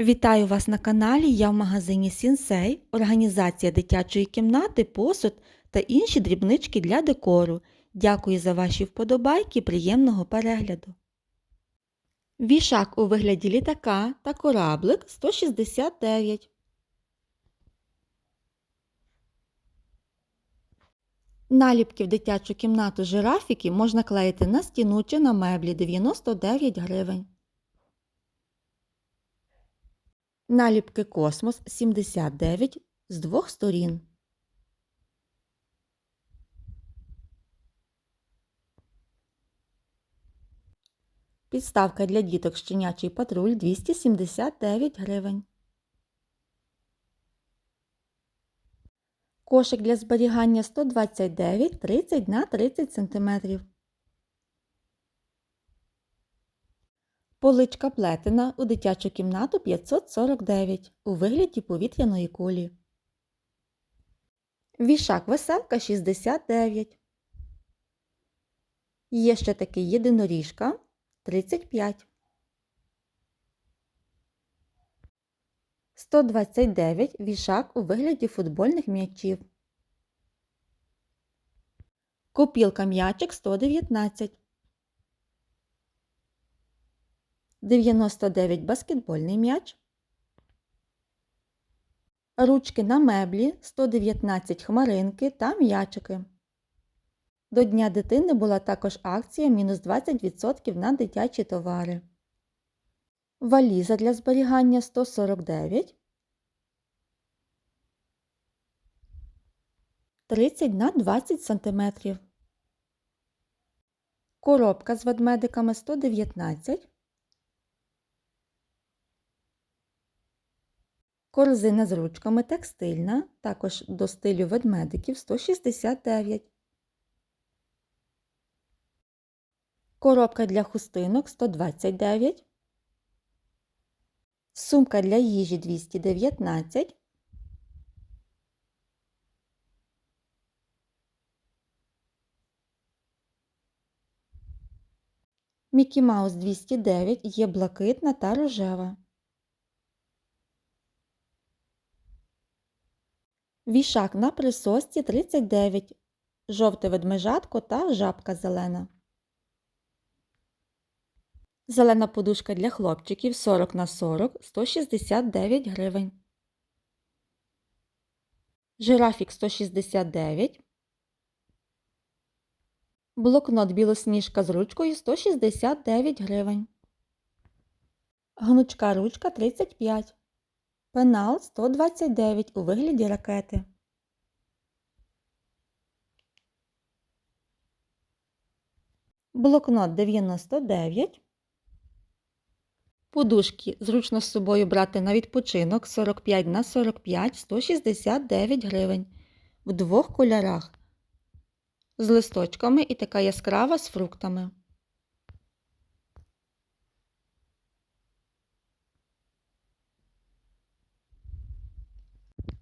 Вітаю вас на каналі. Я в магазині Сінсей, організація дитячої кімнати, посуд та інші дрібнички для декору. Дякую за ваші вподобайки, приємного перегляду. Вішак у вигляді літака та кораблик 169. Наліпки в дитячу кімнату жирафіки можна клеїти на стіну чи на меблі 99 гривень. Наліпки Космос 79 з двох сторін. Підставка для діток щенячий патруль 279 гривень. Кошик для зберігання 129 30 на 30 см. Поличка плетена у дитячу кімнату 549 у вигляді повітряної кулі. Вішак веселка 69. Є ще такий єдиноріжка 35. 129 вішак у вигляді футбольних м'ячів. Копілка м'ячик 119. 99 баскетбольний м'яч. Ручки на меблі 119 хмаринки та м'ячики. До Дня дитини була також акція мінус 20% на дитячі товари. Валіза для зберігання 149. 30 на 20 см. Коробка з ведмедиками 119. Корзина з ручками текстильна, також до стилю ведмедиків 169. Коробка для хустинок 129. Сумка для їжі 219. Мікі Маус 209 є блакитна та рожева. Вішак на присосці 39, жовте ведмежатко та жабка зелена. Зелена подушка для хлопчиків 40 на 40 169 гривень. Жирафік 169. Блокнот білосніжка з ручкою 169 гривень. Гнучка ручка 35. Пенал 129 у вигляді ракети. Блокнот 99. Подушки зручно з собою брати на відпочинок 45 на 45 169 гривень в двох кольорах. З листочками і така яскрава з фруктами.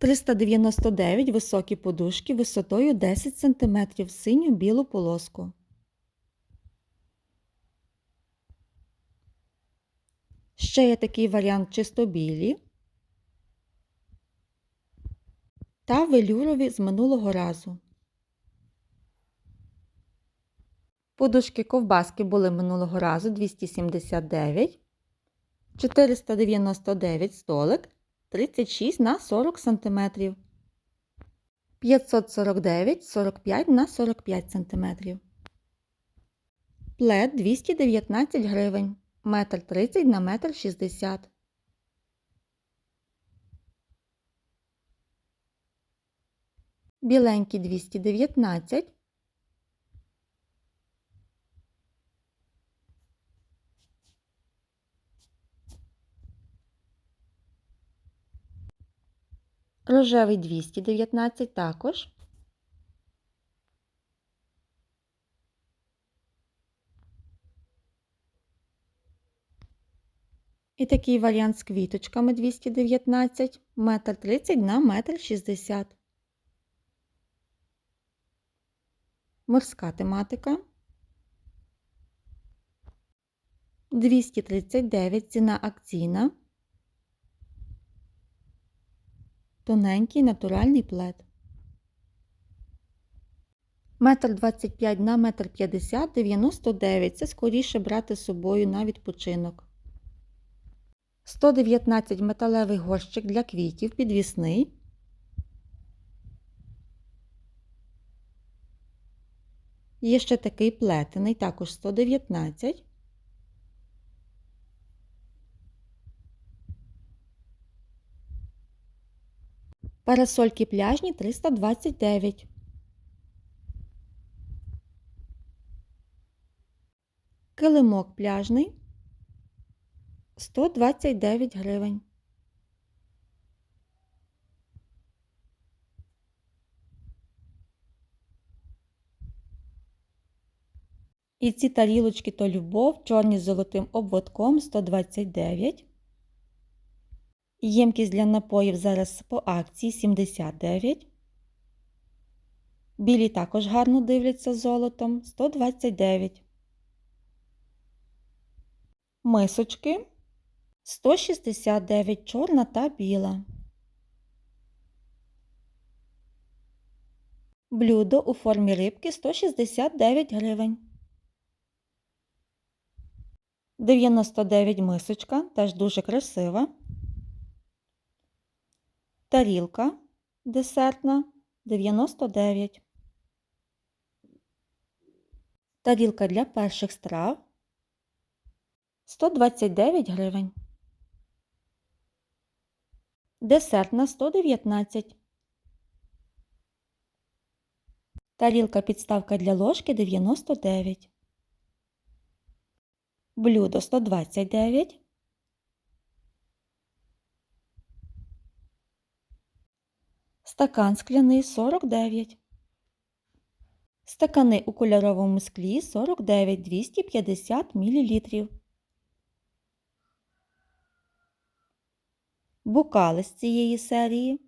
«399 високі подушки висотою 10 см синю білу полоску. Ще є такий варіант чисто білі та велюрові з минулого разу. Подушки ковбаски були минулого разу 279, 499 столик 36 на 40 см, 549 45 на 45 см. Плед 219 гривень, метр 30 на метр 60. Біленький 219 Рожевий 219 також. І такий варіант з квіточками 219, метр 30 на метр 60. Морська тематика. 239 ціна акційна. Тоненький натуральний плед. Метр 25 на метр 50 99. Це скоріше брати з собою на відпочинок. 119 металевий горщик для квітів підвісний. Є ще такий плетений, також 119. Парасольки пляжні 329. Килимок пляжний 129 гривень. І ці тарілочки то любов, чорні з золотим обводком 129. Ємкість для напоїв зараз по акції 79. Білі також гарно дивляться золотом 129. Мисочки 169 чорна та біла. Блюдо у формі рибки 169 гривень. 99 мисочка, теж дуже красива. Тарілка десертна 99. Тарілка для перших страв 129 гривень. Десертна 119. Тарілка підставка для ложки 99. Блюдо 129. Стакан скляний 49. Стакани у кольоровому склі 49 250 мл. Бокали з цієї серії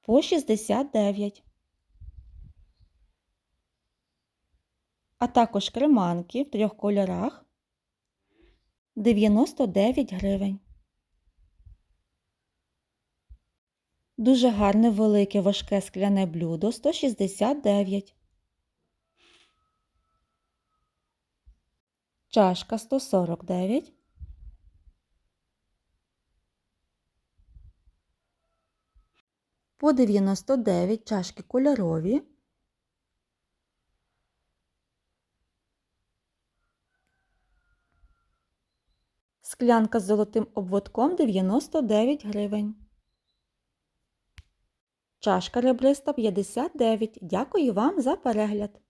по 69. А також креманки в трьох кольорах 99 гривень. Дуже гарне велике важке скляне блюдо 169. Чашка 149. По 99 чашки кольорові. Склянка з золотим обводком 99 гривень. Чашка ребриста 59. Дякую вам за перегляд!